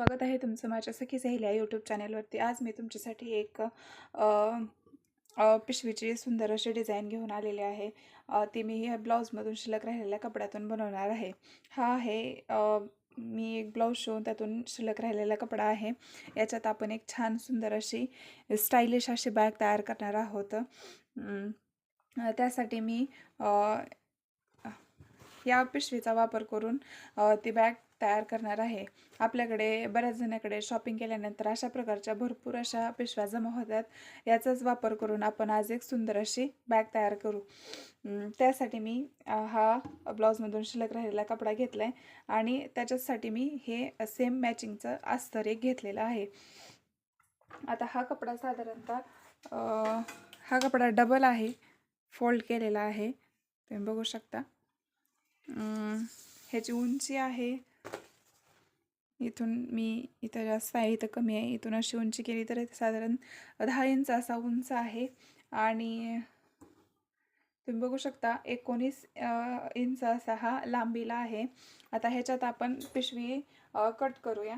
स्वागत आहे तुमचं माझ्या सखी सहेल्या यूट्यूब चॅनेलवरती आज मी तुमच्यासाठी एक पिशवीची सुंदर अशी डिझाईन घेऊन आलेली आहे. ती मी ह्या ब्लाऊजमधून शिल्लक राहिलेल्या कपड्यातून बनवणार आहे. हा आहे मी एक ब्लाऊज शिवून त्यातून शिल्लक राहिलेला कपडा आहे. याच्यात आपण एक छान सुंदर अशी स्टायलिश अशी बॅग तयार करणार आहोत. त्यासाठी मी या पिशवीचा वापर करून ती बॅग तयार करणार आहे. आपल्याकडे बऱ्याच जणांकडे शॉपिंग केल्यानंतर अशा प्रकारच्या भरपूर अशा पिशव्या जमा होतात. याचाच वापर करून आपण आज एक सुंदर अशी बॅग तयार करू. त्यासाठी मी हा ब्लाऊजमधून शिल्लक राहिलेला कपडा घेतला आहे आणि त्याच्यासाठी मी हे सेम मॅचिंगचं अस्तर एक घेतलेलं आहे. आता हा कपडा साधारणतः हा कपडा डबल आहे. फोल्ड केलेला आहे. तुम्ही बघू शकता. ह्याची उंची आहे. इथून मी इथं जास्त आहे इथं कमी आहे. इथून अशी उंची केली तर इथे साधारण दहा इंच असा उंच आहे. आणि तुम्ही बघू शकता एकोणीस इंच असा हा लांबीला आहे. आता ह्याच्यात आपण पिशवी कट करूया.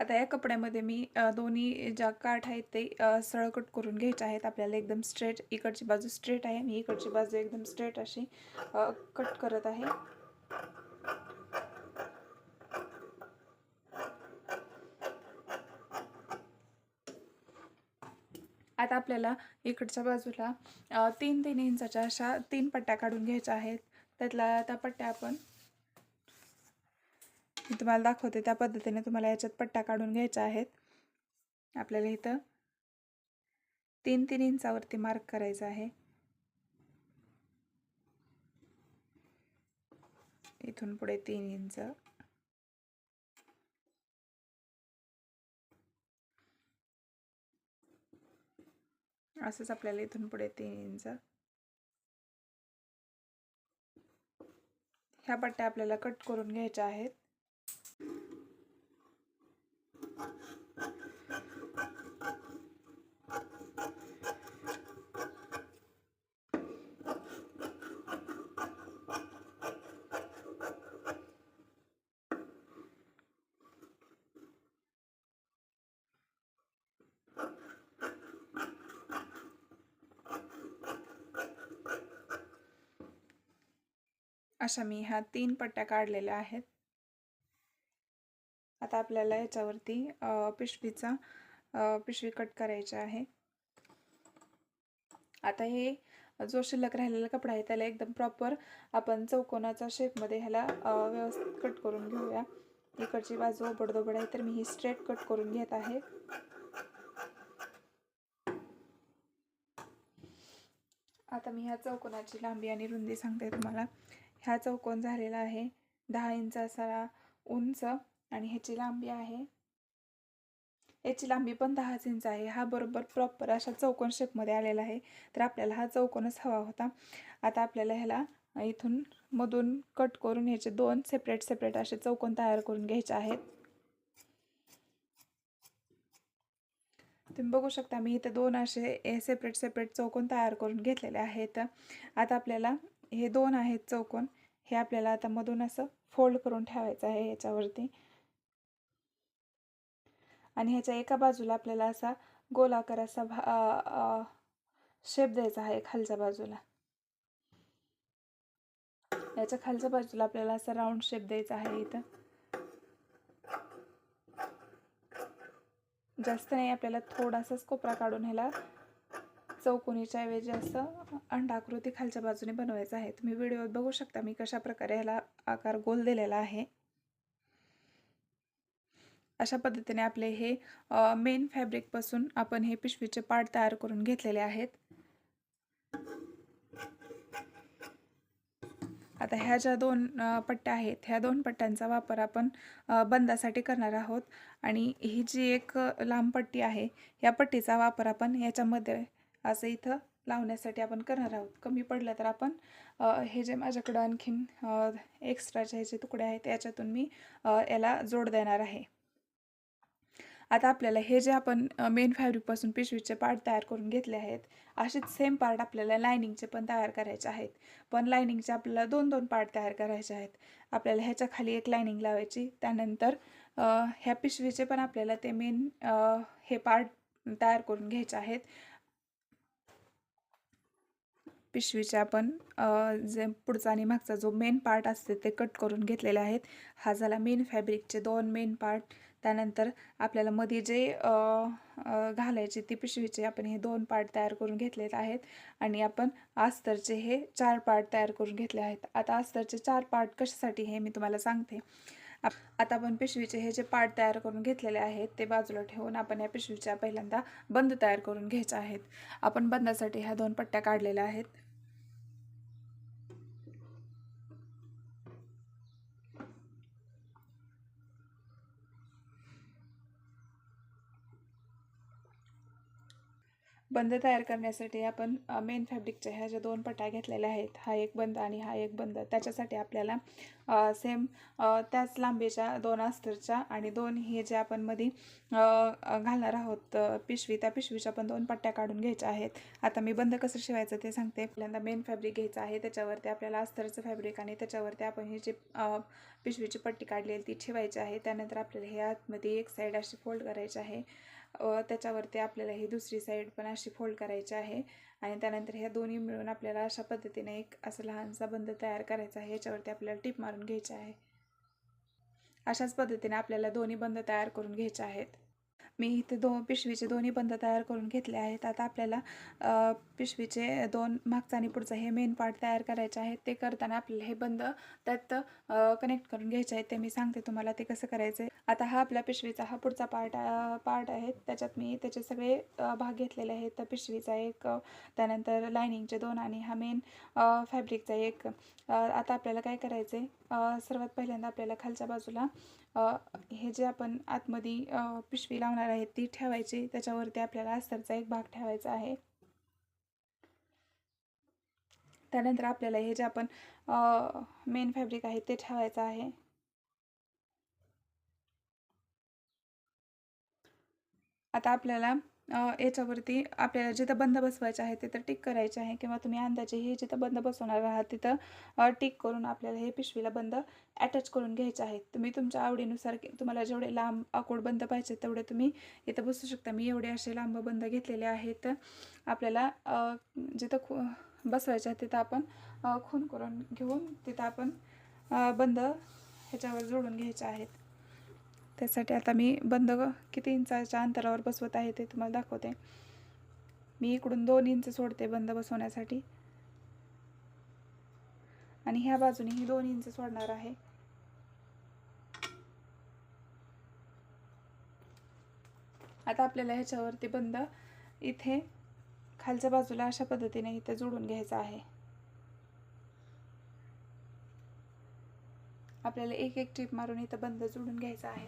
आता या कपड्यामध्ये मी दोन्ही ज्या काठ आहेत ते अ, सरळ कट करून घ्यायचे आहेत. आपल्याला एकदम स्ट्रेट इकडची बाजू स्ट्रेट आहे. मी इकडची बाजू एकदम स्ट्रेट अशी कट करत आहे. आता आपल्याला इकडच्या बाजूला तीन तीन इंचाच्या अशा तीन पट्ट्या काढून घ्यायच्या आहेत. त्यातल्या त्या पट्ट्या आपण मी तुम्हाला दाखवते. त्या पद्धतीने तुम्हाला याच्यात पट्ट्या काढून घ्यायच्या आहेत. आपल्याला इथं तीन तीन इंचावरती मार्क करायचा आहे. इथून पुढे तीन इंच. असंच आपल्याला इथून पुढे तीन इंच. ह्या पट्ट्या आपल्याला कट करून घ्यायच्या आहेत. अशा मी ह्या तीन पट्ट्या काढलेल्या आहेत. आता आपल्याला याच्यावरती पिशवीचा पिशवी कट करायची आहे. आता हे जो शिल्लक राहिलेला कपडा आहे त्याला एकदम प्रॉपर आपण चौकोनाच्या शेपमध्ये ह्याला व्यवस्थित कट करून घेऊया. इकडची बाजू ओबडदोबड आहे तर मी ही स्ट्रेट कट करून घेत आहे. आता मी ह्या चौकोनाची लांबी आणि रुंदी सांगते तुम्हाला. हा चौकोन झालेला आहे. दहा इंच असा उंच आणि ह्याची लांबी आहे. याची लांबी पण दहाच इंच आहे. हा बरोबर प्रॉपर अशा चौकोन शेपमध्ये आलेला आहे. तर आपल्याला हा चौकोनच हवा होता. आता आपल्याला ह्याला इथून मधून कट करून ह्याचे दोन सेपरेट सेपरेट असे चौकोन तयार करून घ्यायचे आहेत. तुम्ही बघू शकता मी इथे दोन असे सेपरेट सेपरेट चौकोन तयार करून घेतलेले आहेत. आता आपल्याला हे दोन आहेत चौकोन. हे आपल्याला आता मधून असं फोल्ड करून ठेवायचं आहे याच्यावरती. आणि ह्याच्या एका बाजूला आपल्याला असा गोलाकार असा भा शेप द्यायचा आहे खालच्या बाजूला. याच्या खालच्या बाजूला आपल्याला असा राऊंड शेप द्यायचा आहे इथं. जास्त नाही आपल्याला थोडासाच कोपरा काढून ह्याला चौकोनीच्या ऐवजी असं अंडाकृती खालच्या बाजूने बनवायचं आहे. तुम्ही व्हिडिओत बघू शकता मी कशा प्रकारे ह्याला आकार गोल दिलेला आहे. अशा पद्धतीने आपले हे मेन फॅब्रिकपासून आपण हे पिशवीचे पार्ट तयार करून घेतलेले आहेत. आता ह्या ज्या दोन पट्ट्या आहेत ह्या दोन पट्ट्यांचा वापर आपण बंदासाठी करणार आहोत. आणि ही जी एक लांब पट्टी आहे या पट्टीचा वापर आपण याच्यामध्ये असं इथं लावण्यासाठी आपण करणार आहोत. कमी पडलं तर आपण हे जे माझ्याकडं आणखीन एक्स्ट्राचे ह्याचे तुकडे आहेत याच्यातून मी याला जोड देणार आहे. आता आपल्याला हे जे आपण मेन फॅब्रिकपासून पिशवीचे पार्ट तयार करून घेतले आहेत असेच सेम पार्ट आपल्याला लायनिंगचे पण तयार करायचे आहेत. पण लायनिंगचे आपल्याला दोन दोन पार्ट तयार करायचे आहेत. आपल्याला ह्याच्या खाली एक लायनिंग लावायची त्यानंतर ह्या पिशवीचे पण आपल्याला ते मेन हे पार्ट तयार करून घ्यायचे आहेत. पिशवीच्या आपण जे पुढचा आणि मागचा जो मेन पार्ट असते ते कट करून घेतलेले आहेत. हा झाला मेन फॅब्रिकचे दोन मेन पार्ट त्यानंतर आपल्याला मध्ये जे घालायचे ती पिशवीचे आपण हे दोन पार्ट तयार करून घेतलेले आहेत. आणि आपण आस्तरचे हे चार पार्ट तयार करून घेतले आहेत. आता अस्तरचे चार पार्ट कशासाठी हे मी तुम्हाला सांगते. आता आपण पिशवीचे हे जे पार्ट तयार करून घेतलेले आहेत ते बाजूला ठेवून आपण या पिशवीच्या पहिल्यांदा बंद तयार करून घ्यायचे आहेत. आपण बंदासाठी ह्या दोन पट्ट्या काढलेल्या आहेत. बंद तयार करण्यासाठी आपण मेन फॅब्रिकच्या ह्या ज्या दोन पट्ट्या घेतलेल्या आहेत हा एक बंद आणि हा एक बंद त्याच्यासाठी आपल्याला सेम त्याच लांबीच्या दोन अस्तरच्या आणि दोन हे जे आपण मध्ये घालणार आहोत पिशवी त्या पिशवीच्या पण दोन पट्ट्या काढून घ्यायच्या आहेत. आता मी बंद कसं शिवायचं ते सांगते. पहिल्यांदा मेन फॅब्रिक घ्यायचं आहे त्याच्यावरती आपल्याला अस्तरचं फॅब्रिक आणि त्याच्यावरती आपण ही जी पिशवीची पट्टी काढलेली ती ठेवायची आहे. त्यानंतर आपल्याला हे आतमध्ये एक साईड अशी फोल्ड करायची आहे. त्याच्यावरती आपल्याला ही दुसरी साईड पण अशी फोल्ड करायची आहे. आणि त्यानंतर ह्या दोन्ही मिळून आपल्याला अशा पद्धतीने एक असा लहानसा बंद तयार करायचा आहे. याच्यावरती आपल्याला टीप मारून घ्यायचे आहे. अशाच पद्धतीने आपल्याला दोन्ही बंद तयार करून घ्यायचे आहेत. मी इथे दो पिशवीचे दोन्ही बंद तयार करून घेतले आहेत. आता आपल्याला पिशवीचे दोन मागचा आणि पुढचा हे मेन पार्ट तयार करायचे आहेत. ते करताना आपल्याला हे बंद त्यात कनेक्ट करून घ्यायचे आहेत. ते मी सांगते तुम्हाला ते कसं करायचं आहे. आता हा आपल्या पिशवीचा हा पुढचा पार्ट पार्ट आहे. त्याच्यात मी त्याचे सगळे भाग घेतलेले आहेत. तर पिशवीचा एक त्यानंतर लायनिंगचे दोन आणि हा मेन फॅब्रिकचा एक. आता आपल्याला काय करायचं आहे सर्वात पहिल्यांदा आपल्याला खालच्या बाजूला हे जे आपण आतमध्ये पिशवी लावणार आहे ती ठेवायची. त्याच्यावरती आपल्याला अस्तरचा एक भाग ठेवायचा आहे. त्यानंतर आपल्याला हे जे आपण मेन फॅब्रिक आहे ते ठेवायचं आहे. आता आपल्याला याच्यावरती आपल्याला जिथं बंद बसवायचे आहे तिथं टिक करायचे आहे किंवा तुम्ही अंदाजे हे जिथं बंद बसवणार आहात तिथं टिक करून आपल्याला हे पिशवीला बंद अटॅच करून घ्यायचे आहेत तुम्ही तुमच्या आवडीनुसार तुम्हाला जेवढे लांब आकोड बंद पाहिजे तेवढे तुम्ही इथं बसू शकता. मी एवढे असे लांब बंद घेतलेले आहेत. आपल्याला जिथं खू बसवायचे आहे तिथं आपण खून करून घेऊन तिथं आपण बंद ह्याच्यावर जोडून घ्यायचे आहेत. त्यासाठी आता मी बंद किती इंचाच्या अंतरावर बसवत आहे ते तुम्हाला दाखवते. मी इकडून दोन इंच सोडते बंद बसवण्यासाठी. आणि ह्या बाजूने ही दोन इंच सोडणार आहे. आता आपल्याला ह्याच्यावरती बंद इथे खालच्या बाजूला अशा पद्धतीने इथे जोडून घ्यायचं आहे. आपल्याला एक एक टीप मारून इथं बंद जोडून घ्यायचा आहे.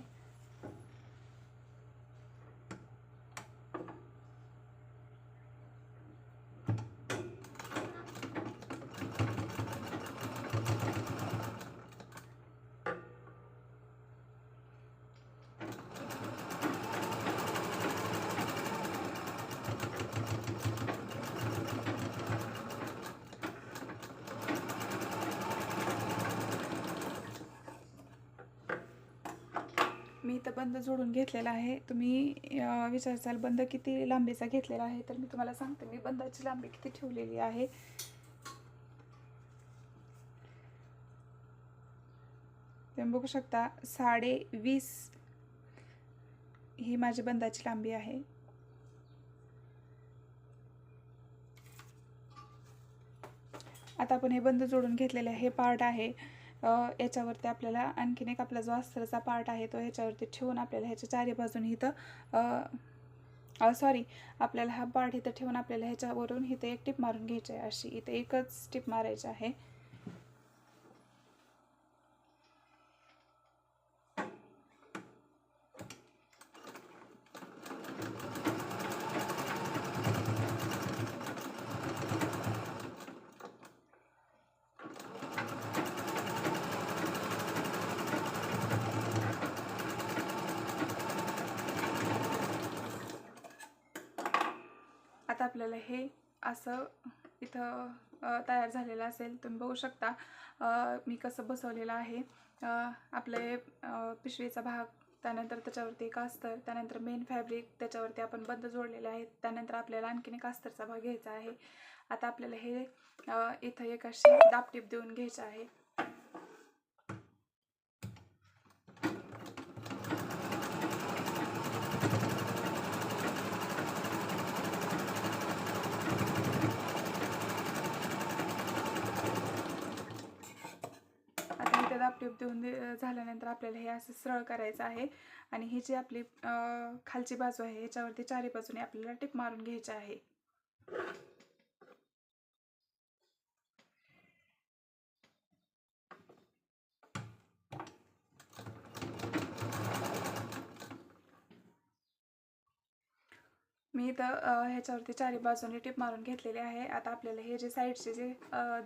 बंद जोडून घेतलेला आहे. तुम्ही विचारसाल बंद किती लांबीचा घेतलेला आहे तर मी तुम्हाला सांगते. मी बंदाची लांबी किती ठेवलेली आहे. तुम्ही बघू शकता साडे वीस ही माझी बंदाची लांबी आहे. आता आपण हे बंद जोडून घेतलेले हे पार्ट आहे. याच्यावरती आपल्याला आणखीन एक आपला जो अस्त्रचा पार्ट आहे तो ह्याच्यावरती ठेवून आपल्याला ह्याच्या चारी बाजूने इथं सॉरी आपल्याला हा पार्ट इथं ठेवून आपल्याला ह्याच्यावरून इथं एक टिप मारून घ्यायची आहे अशी. इथं एकच टिप मारायची आहे. आपल्याला हे असं इथं तयार झालेलं असेल तुम्ही बघू शकता. मी कसं बसवलेलं आहे. आपले पिशवीचा भाग त्यानंतर त्याच्यावरती एक अस्तर त्यानंतर मेन फॅब्रिक त्याच्यावरती आपण बंद जोडलेले आहेत. त्यानंतर आपल्याला आणखीन एक अस्तरचा भाग घ्यायचा आहे. आता आपल्याला हे इथं एक अशी दापटीप देऊन घ्यायचं आहे. आता देऊन झाल्यानंतर आपल्याला हे असं सरळ करायचं आहे. आणि ही जी आपली खालची बाजू आहे ह्याच्यावरती चारी बाजूने आपल्याला टिप मारून घ्यायची आहे. मी इथं ह्याच्यावरती चारी बाजूने टिप मारून घेतलेली आहे. आता आपल्याला हे जे साईडचे जे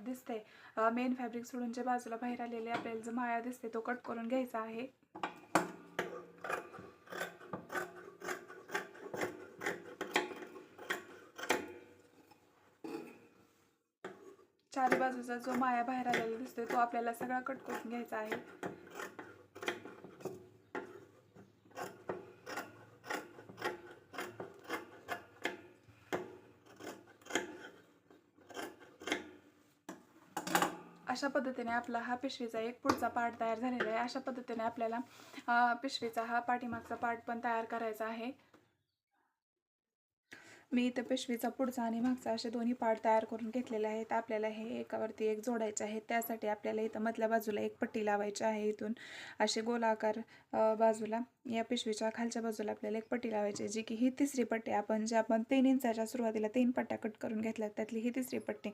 दिसते मेन फॅब्रिक सोडून जे बाजूला बाहेर आलेले आपल्याला जो माया दिसते तो कट करून घ्यायचा आहे. चारी बाजूचा जो माया बाहेर आलेला दिसतोय तो आपल्याला सगळा कट करून घ्यायचा आहे. अशा पद्धतीने आपला हा पिशवीचा एक पुढचा पार्ट तयार झालेला आहे. अशा पद्धतीने आपल्याला पिशवीचा हा पाठीमागचा पार्ट पण तयार करायचा आहे. मी इथं पिशवीचा पुढचा आणि मागचा असे दोन्ही पार्ट तयार करून घेतलेले आहेत. आपल्याला हे एकावरती एक जोडायचे आहे. त्यासाठी आपल्याला इथं मधल्या बाजूला एक पट्टी लावायची आहे इथून. असे गोलाकार बाजूला या पिशवीच्या खालच्या बाजूला आपल्याला एक पट्टी लावायची आहे जी की ही तिसरी पट्टी आपण जे आपण तीन इंचाच्या सुरुवातीला तीन पट्ट्या कट करून घेतल्या त्यातली ही तिसरी पट्टी.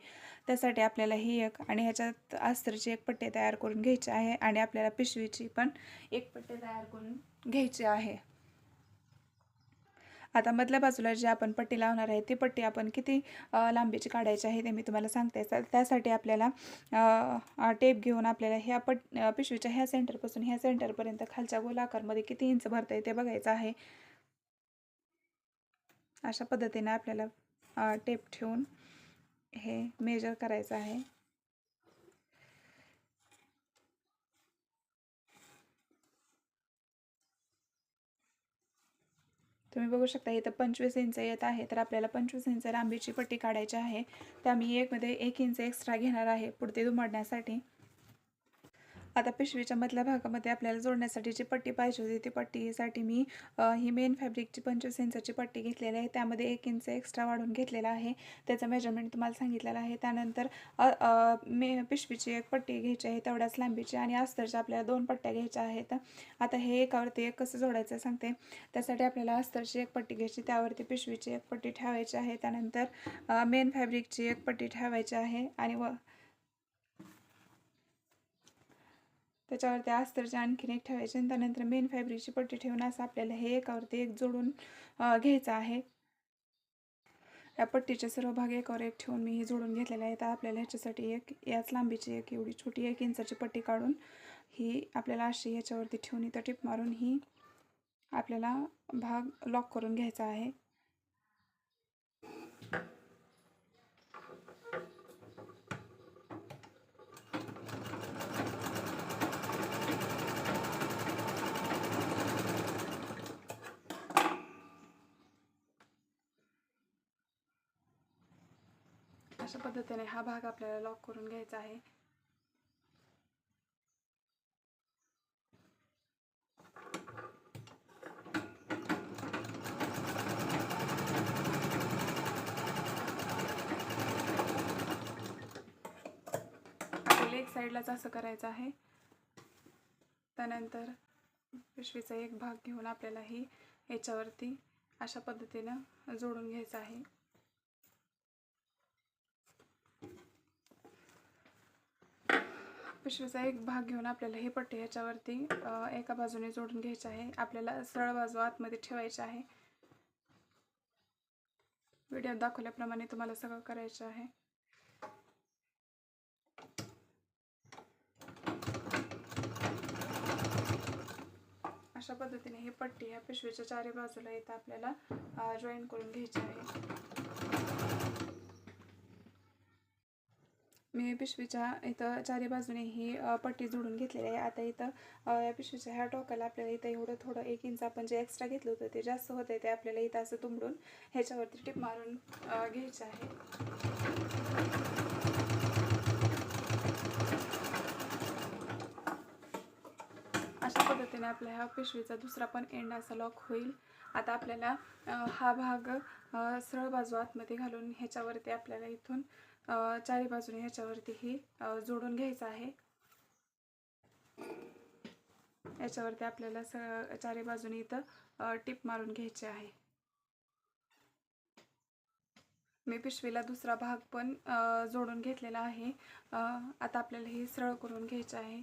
त्यासाठी आपल्याला ही एक आणि ह्याच्यात अस्तरची एक पट्टी तयार करून घ्यायची आहे आणि आपल्याला पिशवीची पण एक पट्टी तयार करून घ्यायची आहे. आता मधल्या बाजूला जी आपण पट्टी लावणार आहे ती पट्टी आपण किती लांबीची काढायची आहे ते मी तुम्हाला सांगते. त्यासाठी आपल्याला टेप घेऊन आपल्याला ह्या पट पिशवीच्या ह्या सेंटरपासून ह्या सेंटरपर्यंत खालच्या गोलाकारमध्ये किती इंच भरता येते बघायचं आहे. अशा पद्धतीने आपल्याला टेप ठेवून हे मेजर करायचं आहे. तुम्ही बघू शकता इथं पंचवीस इंच येत आहे. तर आपल्याला पंचवीस इंच लांबीची पट्टी काढायची आहे. त्या मी एकमध्ये एक इंच एक्स्ट्रा घेणार आहे पुढते दुमडण्यासाठी. आता पिशवीच्या मधल्या भागामध्ये आपल्याला जोडण्यासाठी जी पट्टी पाहिजे होती ती पट्टीसाठी मी ही मेन फॅब्रिकची पंचवीस इंचाची पट्टी घेतलेली आहे. त्यामध्ये एक इंच एक्स्ट्रा वाढून घेतलेला आहे. त्याचं मेजरमेंट तुम्हाला सांगितलेलं आहे. त्यानंतर मे पिशवीची एक पट्टी घ्यायची आहे तेवढ्याच लांबीची आणि अस्तरच्या आपल्याला दोन पट्ट्या घ्यायच्या आहेत. आता हे एकावरती एक कसं जोडायचं सांगते. त्यासाठी आपल्याला अस्तरची एक पट्टी घ्यायची त्यावरती पिशवीची एक पट्टी ठेवायची आहे. त्यानंतर मेन फॅब्रिकची एक पट्टी ठेवायची आहे आणि व त्याच्यावरती अस्तरचे आणखीन एक ठेवायची आणि त्यानंतर मेन फॅब्रिकची पट्टी ठेवून असं आपल्याला हे एकावरती एक जोडून घ्यायचं आहे. या पट्टीचे सर्व भाग एकावर एक ठेवून मी हे जोडून घेतलेले आहे तर आपल्याला ह्याच्यासाठी एक याच लांबीची एक एवढी छोटी एक इंचाची पट्टी काढून ही आपल्याला अशी ह्याच्यावरती ठेवून इथं टिप मारून ही आपल्याला भाग लॉक करून घ्यायचा आहे अशा पद्धतीने हा भाग आपल्याला लॉक करून घ्यायचा आहे. एक साईडलाच असं करायचं आहे. त्यानंतर पिशवीचा एक भाग घेऊन आपल्याला ही याच्यावरती अशा पद्धतीनं जोडून घ्यायचं आहे. पिशवीचा एक भाग घेऊन आपल्याला ही पट्टी ह्याच्यावरती एका बाजूने जोडून घ्यायचे आहे. आपल्याला सरळ बाजू आतमध्ये ठेवायची आहे. व्हिडिओ दाखवल्याप्रमाणे तुम्हाला सगळं करायचं आहे. अशा पद्धतीने ही पट्टी ह्या पिशवीच्या चारी बाजूला इथं आपल्याला जॉईन करून घ्यायची आहे. मी पिशवीच्या इथं चारी बाजूने ही पट्टी जोडून घेतलेली आहे. आता इथं या पिशवीच्या ह्या टोकाला आपल्याला इथं एवढं थोडं एक इंच आपण जे एक्स्ट्रा घेतलं होतं ते जास्त होतं ते आपल्याला इथं असं तुंबडून ह्याच्यावरती टिप मारून घ्यायचं आहे. अशा पद्धतीने आपल्या ह्या पिशवीचा दुसरा पण एंड असा लॉक होईल. आता आपल्याला हा भाग सरळ बाजू आतमध्ये घालून ह्याच्यावरती आपल्याला इथून चारी बाजूने ह्याच्यावरती ही जोडून घ्यायचं आहे. याच्यावरती आपल्याला स चारी बाजूने इथं टिप मारून घ्यायची आहे. मी पिशवीला दुसरा भाग पण जोडून घेतलेला आहे. आता आपल्याला हे सरळ करून घ्यायचं आहे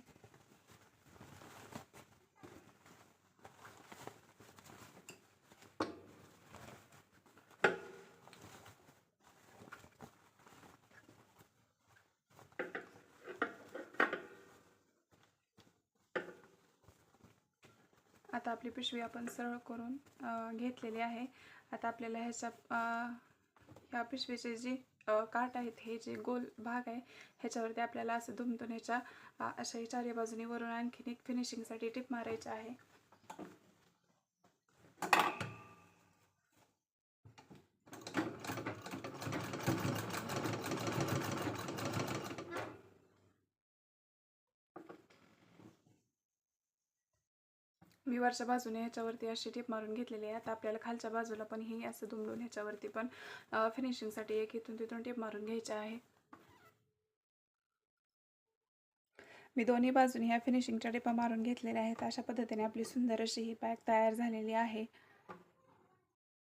आता आपली पिशवी आपण सरळ करून घेतलेली आहे. आता आपल्याला ह्याच्या ह्या पिशवीचे जे काट काठ आहेत हे जे गोल भाग आहे ह्याच्यावरती आपल्याला असं दुमतून ह्याच्या अशा ही चारी बाजूनी वरून आणखीन एक फिनिशिंगसाठी टिप मारायची आहे. मी वरच्या बाजूने ह्याच्यावरती अशी टिप मारून घेतलेली आहे. आता आपल्याला खालच्या बाजूला पण ही असं दुमडून ह्याच्यावरती पण फिनिशिंगसाठी एक इथून तिथून टिप मारून घ्यायची आहे. मी दोन्ही बाजूनी ह्या फिनिशिंगच्या टिपा मारून घेतलेल्या आहेत. अशा पद्धतीने आपली सुंदर अशी ही बॅग तयार झालेली आहे.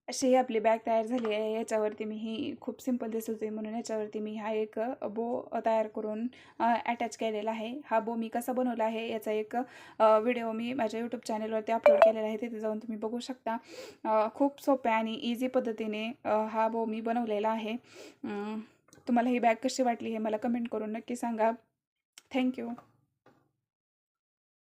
अशी ही आपली बॅग तयार झाली आहे. याच्यावरती मी ही खूप सिंपल दिसत होती म्हणून याच्यावरती मी हा एक बो तयार करून अटॅच केलेला आहे. हा बो मी कसा बनवला आहे याचा एक व्हिडिओ मी माझ्या यूट्यूब चॅनलवरती अपलोड केलेला आहे. तिथे जाऊन तुम्ही बघू शकता. खूप सोप्या आणि इझी पद्धतीने हा बो मी बनवलेला आहे. तुम्हाला ही बॅग कशी वाटली हे मला कमेंट करून नक्की सांगा. थँक्यू